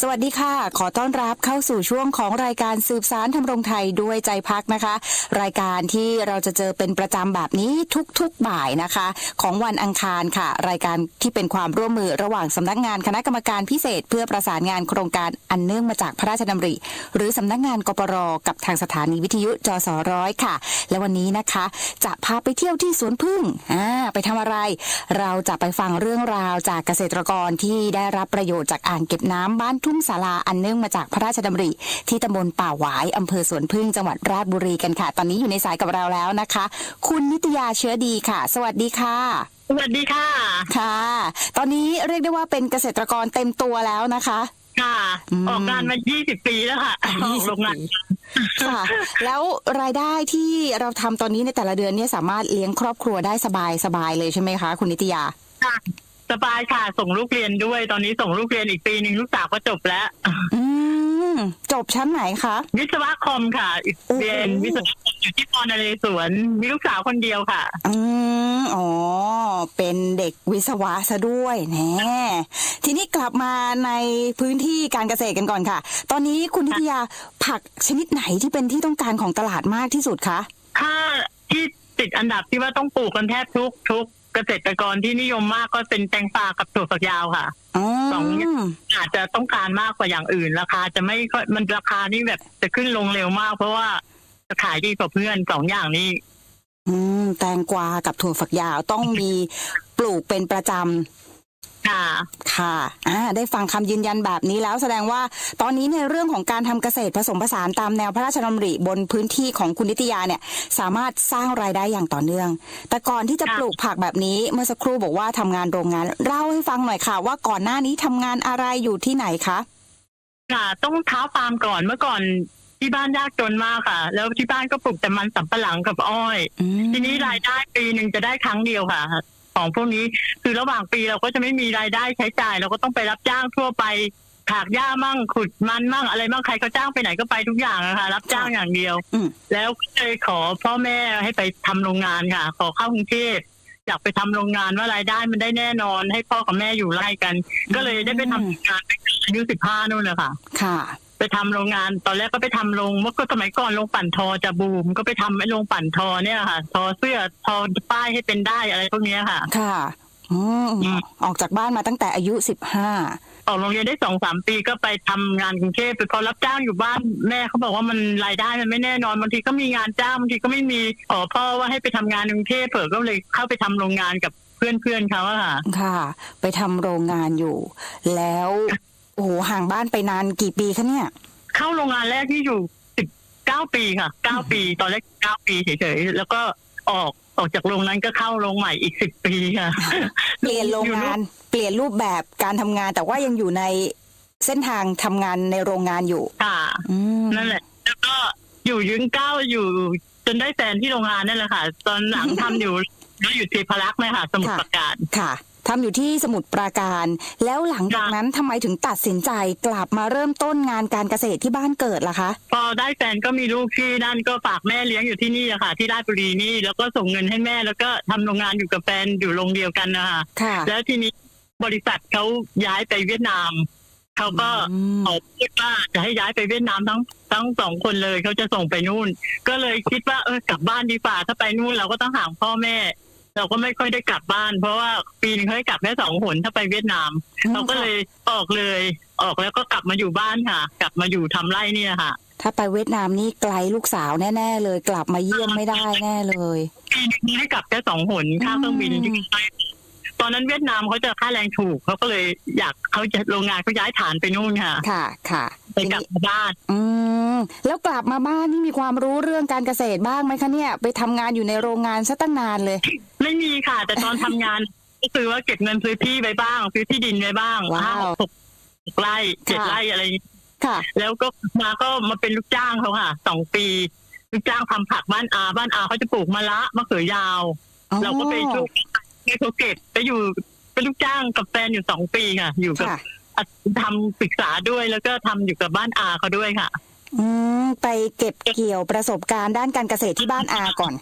สวัสดีค่ะ ขอต้อนรับเข้าสู่ช่วงของรายการสืบสารทำรงไทยด้วยใจพักนะคะ รายการที่เราจะเจอเป็นประจำแบบนี้ทุกๆบ่ายนะคะ ของวันอังคารค่ะ รายการที่เป็นความร่วมมือระหว่างสำนักงานคณะกรรมการพิเศษ เพื่อประสานงานโครงการอันเนื่องมาจากพระราชดำริ หรือสำนักงานกปรกับทางสถานีวิทยุจสร้อยค่ะ และวันนี้นะคะ จะพาไปเที่ยวที่สวนพึ่งอ่าไปทำอะไร เราจะไปฟังเรื่องราวจากเกษตรกรที่ได้รับประโยชน์จากอ่างเก็บน้ำบ้านทุ่งศาลาอันเนื่องมาจากพระราชดำริ ที่ตำบลป่าหวายอำเภอสวนพึ่งจังหวัดราชบุรีกันค่ะ ตอนนี้อยู่ในสายกับเราแล้วนะคะ คุณนิตยาเชื้อดีค่ะ สวัสดีค่ะ สวัสดีค่ะ ค่ะ ตอนนี้เรียกได้ว่าเป็นเกษตรกรเต็มตัวแล้วนะคะ ค่ะอืมออกงานมา20 ปีแล้วค่ะออกโรงงานค่ะ แล้วรายได้ที่เราทำตอนนี้ในแต่ละเดือนเนี่ยสามารถเลี้ยงครอบครัวได้สบายสบายๆเลยใช่ไหมคะ คุณนิตยาค่ะ สบายค่ะ ส่งลูกเรียนด้วย ตอนนี้ส่งลูกเรียนอีกปีหนึ่งลูกสาวก็จบแล้วอืมจบชั้นไหนคะ วิศวะคอมค่ะโอ้โหเรียนวิศวะคอมอยู่ที่พรนเรศวรมีลูกสาวคนเดียวค่ะ อืมอ๋อ เป็นเด็กวิศวะซะด้วยแน่ทีนี้กลับมาในพื้นที่การเกษตรกันก่อนค่ะ ตอนนี้คุณนิตยาผักชนิดไหนที่เป็นที่ต้องการของตลาดมากที่สุดคะ ถ้าที่ติดอันดับที่ว่าต้องปลูกกันแทบทุกทุก เกษตรกรที่นิยมมากก็เป็นแตงป่ากับถั่วฝักยาวค่ะ อ๋อ สองอย่าง อาจจะต้องการมากกว่าอย่างอื่น ราคาจะไม่ค่อยมันราคานี่แบบจะขึ้นลงเร็วมาก เพราะว่าจะขายดีกว่าเพื่อนสองอย่างนี้ อืม แตงกวากับถั่วฝักยาวต้องมีปลูกเป็นประจำ ค่ะ ค่ะอ่าได้ฟังคำยืนยันแบบนี้แล้วแสดงว่าตอนนี้ในเรื่องของการทำเกษตรผสมผสานตามแนวพระราชดำริบนพื้นที่ของคุณนิตยาเนี่ยสามารถสร้างรายได้อย่างต่อเนื่อง แต่ก่อนที่จะค่ะ ปลูกผักแบบนี้เมื่อสักครู่บอกว่าทำงานโรงงานเล่าให้ฟังหน่อยค่ะ ว่าก่อนหน้านี้ทำงานอะไรอยู่ที่ไหนคะ ค่ะต้องเท้าฟาร์มก่อนเมื่อก่อนที่บ้านยากจนมากค่ะ แล้วที่บ้านก็ปลูกแต่มันสำปะหลังกับอ้อย อืมทีนี้รายได้ปีหนึ่งจะได้ครั้งเดียวค่ะ ของพวกนี้ คือระหว่างปีเราก็จะไม่มีรายได้ใช้จ่าย เราก็ต้องไปรับจ้างทั่วไปถากหญ้ามั่งขุดมันมั่งอะไรมั่งใครเขาจ้างไปไหนก็ไปทุกอย่างนะคะรับจ้างอย่างเดียว อืม แล้วก็เลยขอพ่อแม่ให้ไปทำโรงงานค่ะ ขอเข้ากรุงเทพอยากไปทำโรงงานว่ารายได้มันได้แน่นอนให้พ่อกับแม่อยู่ไล่กัน ก็เลยได้ไปทำโรงงานตั้งแต่อายุสิบห้านู่นเลยค่ะ ค่ะ ไปทำโรงงานตอนแรกก็ไปทำโรงเมื่อก็สมัยก่อนโรงปั่นทอจะบูม ก็ไปทำไอ้โรงปั่นทอเนี่ยค่ะ ทอเสื้อทอป้ายให้เป็นได้อะไรพวกเนี้ยค่ะ ค่ะอืมอืมออกจากบ้านมาตั้งแต่อายุสิบห้าออกโรงเรียนได้สองสามปีก็ไปทำงานกรุงเทพไปพอรับจ้างอยู่บ้านแม่เขาบอกว่ามันรายได้มันไม่แน่นอนบางทีก็มีงานจ้างบางทีก็ไม่มีขอพ่อว่าให้ไปทำงานกรุงเทพเผื่อก็เลยเข้าไปทำโรงงานกับเพื่อนเพื่อนๆเขาอะค่ะ ค่ะ ไปทำโรงงานอยู่ แล้ว โอ้โหห่างบ้านไปนานกี่ปีคะเนี่ย เข้าโรงงานแรกที่อยู่สิบเก้าปีค่ะเก้าปี ตอนแรกเก้าปีเฉยๆแล้วก็ออกออกจากโรงนั้นก็เข้าโรงใหม่อีกสิบปีค่ะ เปลี่ยนโรงงานเปลี่ยนรูปแบบการทำงาน แต่ว่ายังอยู่ในเส้นทางทำงานในโรงงานอยู่ค่ะอืมนั่นแหละ แล้วก็อยู่ยืนก้าวอยู่จนได้แฟนที่โรงงานนั่นแหละค่ะ ตอนหลังทำอยู่แล้วอยู่เทพารักษ์เลยค่ะ สมุทรปราการค่ะ ทำอยู่ที่สมุทรปราการ แล้วหลังจากนั้นทำไมถึงตัดสินใจกลับมาเริ่มต้นงานการเกษตรที่บ้านเกิดล่ะคะ พอได้แฟนก็มีลูกที่นั่นก็ฝากแม่เลี้ยงอยู่ที่นี่อะค่ะ ที่ราชบุรีนี่แล้วก็ส่งเงินให้แม่แล้วก็ทำโรงงานอยู่กับแฟนอยู่โรงเดียวกันนะคะค่ะแล้วทีนี้บริษัทเขาย้ายไปเวียดนามเขาก็อืมขอพูดว่าจะให้ย้ายไปเวียดนามทั้งทั้งสองคนเลยเขาจะส่งไปนู่น ก็เลยคิดว่าเออกลับบ้านดีกว่าถ้าไปนู่นเราก็ต้องห่างพ่อแม่ เราก็ไม่ค่อยได้กลับบ้าน เพราะว่าปีหนึงเขาให้กลับแค่สองหนถ้าไปเวียดนาม เราก็เลยออกเลย ออกแล้วก็กลับมาอยู่บ้านค่ะ กลับมาอยู่ทำไร่เนี่ยค่ะ ถ้าไปเวียดนามนี่ไกลลูกสาวแน่ ๆ เลย กลับมาเยี่ยมไม่ได้แน่เลยปีหนึงได้กลับแค่สองหนค่าเครื่องบินที่ไปตอนนั้นเวียดนามเขาจะค่าแรงถูกเขาก็เลยอยากเขาจะโรงงานเขาย้ายฐานไปนู่นค่ะ ค่ะค่ะไปกลับมาบ้าน อืมแล้วกลับมาบ้านนี่มีความรู้เรื่องการเกษตรบ้างไหมคะเนี่ย ไปทำงานอยู่ในโรงงานซะตั้งนานเลย ไม่มีค่ะ แต่ตอนทำงานก็คือว่าเก็บเงินซื้อที่ไว้บ้าง ซื้อที่ดินไว้บ้างว้าว ห้าหกหกไร่เจ็ดค่ะไร่อะไรอย่างนี้ค่ะ แล้วก็มาก็มาเป็นลูกจ้างเขาค่ะสองปีลูกจ้างทำผักบ้านอาบ้านอาเขาจะปลูกมะละมะเขือยาว เราก็ไปช่วยให้เขาเก็บไปอยู่เป็นลูกจ้างกับแฟนอยู่สองปีค่ะ อยู่กับค่ะ ทำศึกษาด้วยแล้วก็ทำอยู่กับบ้านอาเขาด้วยค่ะ อืม ไปเก็บเกี่ยวประสบการณ์ด้านการเกษตรที่บ้านอาก่อน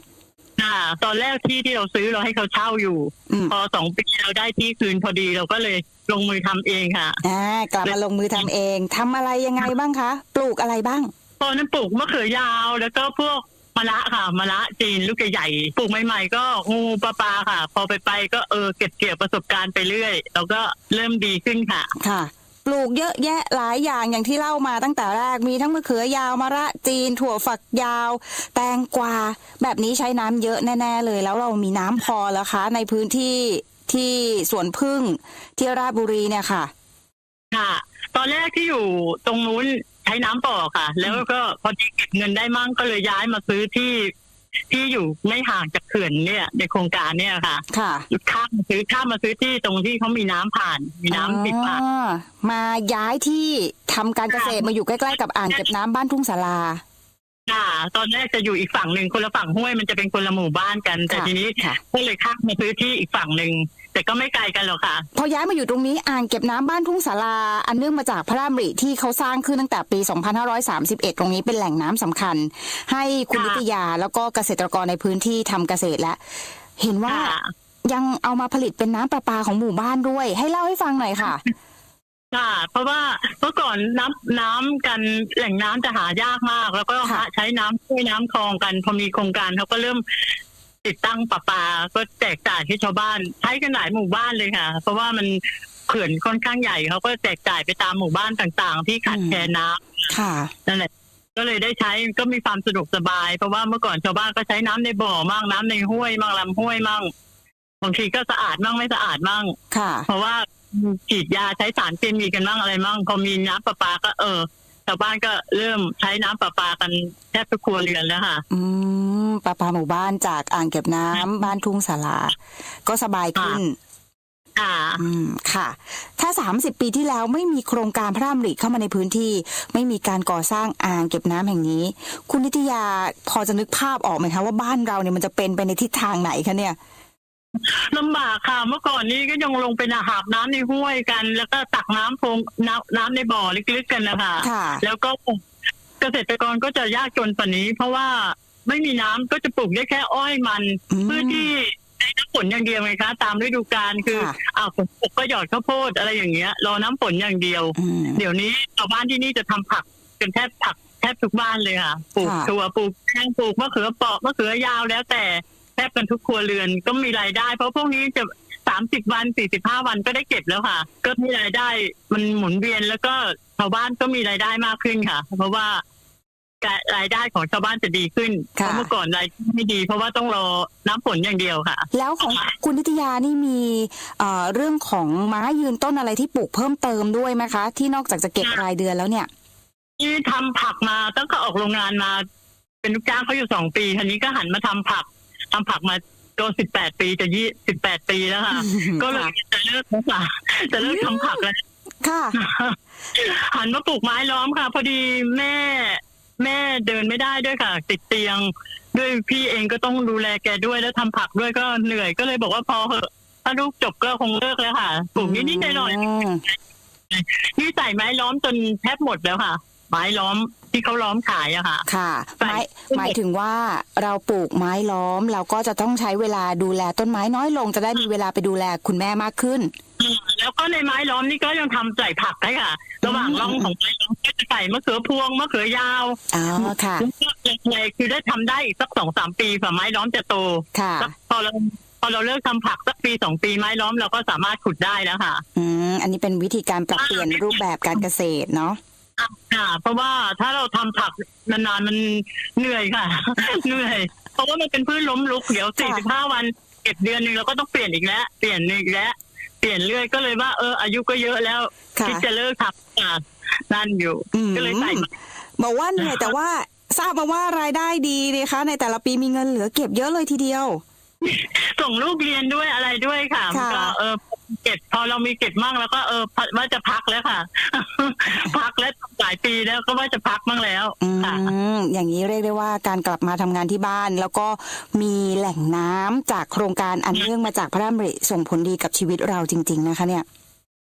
ค่ะ ตอนแรกที่ที่เราซื้อเราให้เขาเช่าอยู่ อืมพอสองปีเราได้ที่คืนพอดีเราก็เลยลงมือทำเองค่ะ อ่ากลับมาลงมือทำเองทำอะไรยังไงบ้างคะ ปลูกอะไรบ้าง ตอนนั้นปลูกมะเขือยาวแล้วก็พวกมะระค่ะมะระจีนลูกใหญ่ๆปลูกใหม่ๆ ก็งูปลาปลาค่ะ พอไปไปๆก็เออเก็บเกี่ยวประสบการณ์ไปเรื่อย แล้วก็เริ่มดีขึ้นค่ะ ค่ะ ปลูกเยอะแยะหลายอย่างอย่างที่เล่ามาตั้งแต่แรกมีทั้งมะเขือยาวมะระจีน ถั่วฝักยาว แตงกวาแบบนี้ใช้น้ำเยอะแน่ ๆ เลย แล้วเรามีน้ำพอแล้วคะ ในพื้นที่ที่สวนพึ่งที่ราชบุรีเนี่ยค่ะ ค่ะ ตอนแรกที่อยู่ตรงนู้นใช้น้ำป่อค่ะ แล้วก็พอดีเก็บเงินได้มั่งก็เลยย้ายมาซื้อที่ ที่อยู่ไม่ห่างจากเขื่อนเนี่ย ในโครงการเนี่ยค่ะ ค่ะข้ามมาซื้อข้ามมาซื้อที่ตรงที่เขามีน้ำผ่าน มีน้ำติดผ่านอ๋อมาย้ายที่ทำการเกษตรมาอยู่ใกล้ๆกับอ่างเก็บน้ำบ้านทุ่งสารา ค่ะ ตอนแรกจะอยู่อีกฝั่งหนึ่งคนละฝั่งห้วยมันจะเป็นคนละหมู่บ้านกัน แต่ค่ะทีนี้ค่ะ ก็เลยข้ามมาซื้อที่อีกฝั่งหนึ่งแต่ก็ไม่ไกลกันหรอกค่ะ พอย้ายมาอยู่ตรงนี้อ่างเก็บน้ำบ้านทุ่งสาราอันเนื่องมาจากพระราชดำริที่เขาสร้างขึ้นตั้งแต่ปี 2531 ตรงนี้เป็นแหล่งน้ำสำคัญ ให้คุณค่ะ นิตยาแล้วก็เกษตรกรในพื้นที่ทำเกษตรและ เห็นว่าค่ะ ยังเอามาผลิตเป็นน้ำประปาของหมู่บ้านด้วย ให้เล่าให้ฟังหน่อยค่ะ ค่ะ เพราะว่าเมื่อก่อนน้ำน้ำกันแหล่งน้ำจะหายากมาก แล้วก็ค่ะ ใช้น้ำช่วยน้ำคลองกัน พอมีโครงการเขาก็เริ่มติดตั้งประปา ก็แจกจ่ายให้ชาวบ้าน ใช้กันหลายหมู่บ้านเลยค่ะ เพราะว่ามันเขื่อนค่อนข้างใหญ่เขาก็แจกจ่ายไปตามหมู่บ้านต่างๆ ที่ขาดแคลนน้ำ ค่ะ นั่นแหละก็เลยได้ใช้ก็มีความสะดวกสบาย เพราะว่าเมื่อก่อนชาวบ้านก็ใช้น้ำในบ่อมั่งน้ำในห้วยมั่งลำห้วยมั่งบางทีก็สะอาดมั่งไม่สะอาดมั่ง ค่ะ เพราะว่า ฉีดยาใช้สารเคมีกันมั่งอะไรมั่งพอมีน้ำประปาก็เออชาวบ้านก็เริ่มใช้น้ำประปากันแทบทุกครัวเรือนแล้วค่ะ อืมประปาหมู่บ้านจากอ่างเก็บน้ำบ้านทุ่งสาราก็สบายขึ้นค่ะอืมค่ะ ถ้า 30 ปีที่แล้วไม่มีโครงการพระรามริเข้ามาในพื้นที่ ไม่มีการก่อสร้างอ่างเก็บน้ำแห่งนี้ คุณนิตยาพอจะนึกภาพออกไหมคะว่าบ้านเราเนี่ยมันจะเป็นไปในทิศทางไหนคะเนี่ย ลำบากค่ะเมื่อก่อนนี้ก็ยังลงไปหาบน้ำในห้วยกัน แล้วก็ตักน้ำโพรงน้ำน้ำในบ่อลึกๆกันนะคะค่ะแล้วก็เกษตรกรก็จะยากจนกว่านี้ เพราะว่าไม่มีน้ำก็จะปลูกได้แค่อ้อยมันอืมเพื่อที่ได้น้ำฝนอย่างเดียวไงคะ ตามฤดูกาลคือค่ะอ่าฝนตกก็หยอดข้าวโพดอะไรอย่างเงี้ย รอน้ำฝนอย่างเดียวอืมเดี๋ยวนี้ชาวบ้านที่นี่จะทำผักกันแทบผักแทบทุกบ้านเลยค่ะปลูกค่ะถั่วปลูกแตงปลูกมะเขือเปราะมะเขือยาวแล้วแต่แท บกันทุกครัวเรือนก็มีรายได้ เพราะพวกนี้จะสามสิบวันสี่สิบห้าวันก็ได้เก็บแล้วค่ะ ก็มีรายได้มันหมุนเวียนแล้วก็ชาวบ้านก็มีรายได้มากขึ้นค่ะ เพราะว่าการรายได้ของชาวบ้านจะดีขึ้นเพค่ะราะเมื่อก่อนรายได้ไม่ดี เพราะว่าต้องรอน้ำฝนอย่างเดียวค่ะ แล้วของคุณนิตยานี่มีเอ่อเรื่องของไม้ยืนต้นอะไรที่ปลูกเพิ่มเติมด้วยไหมคะ ที่นอกจากจะเก็บรายเดือนแล้วเนี่ย ที่ทำผักมาตั้งแต่ออกโรงงานมา เป็นลูกจ้างเขาอยู่สองปีทีนี้ก็หันมาทำผัก ทำผักมาก็สิบแปดปีจะยี่สิบแปดปีแล้วค่ะ ก็เลยจะเลิกแล้วค่ะจะเลิกทำผักแล้วค่ะหันมาปลูกไม้ล้อมค่ะ พอดีแม่ แม่เดินไม่ได้ด้วยค่ะ ติดเตียง ด้วยพี่เองก็ต้องดูแลแกด้วยแล้วทำผักด้วยก็เหนื่อยก็เลยบอกว่าพอเหอะ ถ้าลูกจบก็คงเลิกแล้วค่ะปลูกนิดๆหน่อยๆมนี่ใส่ไม้ล้อมจนแทบหมดแล้วค่ะ ไม้ล้อมที่เขาล้อมขายอะค่ะ ค่ะใส่หมายหมายถึงว่าเราปลูกไม้ล้อมเราก็จะต้องใช้เวลาดูแลต้นไม้น้อยลงจะได้มีเวลาไปดูแลคุณแม่มากขึ้น แล้วก็ในไม้ล้อมนี่ก็ยังทำใส่ผักได้ค่ะ ระหว่างร่องของไม้ล้อมก็จะใส่มะเขือพวงมะเขือยาวอ๋อค่ะเลยคือได้ทำได้อีกสักสองสามปีฝ่าไม้ล้อมจะโตค่ะสักพอเราพอเราเลิกทำผักสักปีสองปีไม้ล้อมเราก็สามารถขุดได้แล้วค่ะ อืมอันนี้เป็นวิธีการปรับเปลี่ยนรูปแบบการเกษตรเนาะ ค่ะ เพราะว่าถ้าเราทำผักนานๆมันเหนื่อยค่ะ เหนื่อย เพราะว่ามันเป็นพืชล้มลุกเดี๋ยวสี่สิบห้าวันเก็บเดือนหนึ่งเราก็ต้องเปลี่ยนอีกแล้ว เปลี่ยนอีกแล้ว เปลี่ยนเรื่อยก็เลยว่าเอออายุก็เยอะแล้วค่ะคิดจะเลิกทำอะนั่นอยู่ อืมก็เลยใส่มา บอกว่าเหนื่อยแต่ว่าทราบมาว่ารายได้ดีนะคะ ในแต่ละปีมีเงินเหลือเก็บเยอะเลยทีเดียว ส่งลูกเรียนด้วยอะไรด้วยค่ะมันก็ค่ะเออ เก็บพอเรามีเก็บมั่งแล้วก็เออว่าจะพักแล้วค่ะ พักแล้วหลายปีแล้วก็ว่าจะพักมั่งแล้วอืค่ะมอย่างนี้เรียกได้ว่าการกลับมาทำงานที่บ้าน แล้วก็มีแหล่งน้ำจากโครงการอันเนื่องมาจากพระรามริส่งผลดีกับชีวิตเราจริง ๆ นะคะ เนี่ย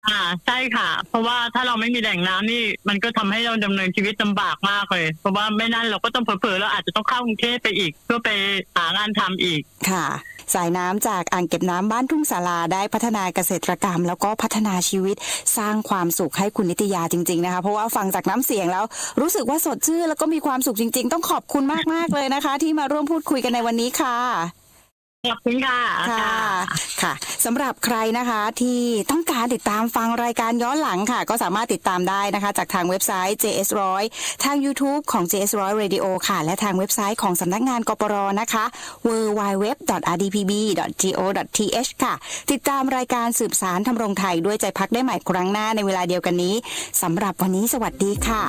อ่าใช่ค่ะ เพราะว่าถ้าเราไม่มีแหล่งน้ำนี่ มันก็ทำให้เราดำเนินชีวิตลำบากมากเลย เพราะว่าไม่นั้นเราก็ต้องเผลอๆเราอาจจะต้องเข้ากรุงเทพไปอีก เพื่อไปหางานทำอีกค่ะ สายน้ำจากอ่างเก็บน้ำบ้านทุ่งศาลาได้พัฒนาเกษตรกรรม แล้วก็พัฒนาชีวิตสร้างความสุขให้คุณนิตยาจริง ๆนะคะ เพราะว่าฟังจากน้ำเสียงแล้ว รู้สึกว่าสดชื่นแล้วก็มีความสุขจริง ๆ ต้องขอบคุณมากๆเลยนะคะ ที่มาร่วมพูดคุยกันในวันนี้ค่ะ ขอบคุณค่ะค่ะค่ะสำหรับใครนะคะที่ต้องการติดตามฟังรายการย้อนหลังค่ะ ก็สามารถติดตามได้นะคะ จากทางเว็บไซต์ JS100 ทาง YouTube ของ JS100 Radio ค่ะ และทางเว็บไซต์ของสำนักงานกปรนะคะ www.rdpb.go.th ค่ะ ติดตามรายการสืบสารทำรงไทยด้วยใจพักได้ใหม่ครั้งหน้าในเวลาเดียวกันนี้สำหรับวันนี้สวัสดีค่ะ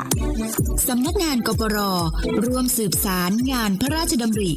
สำนักงานกปรร่วมสืบสารงานพระราชดำริ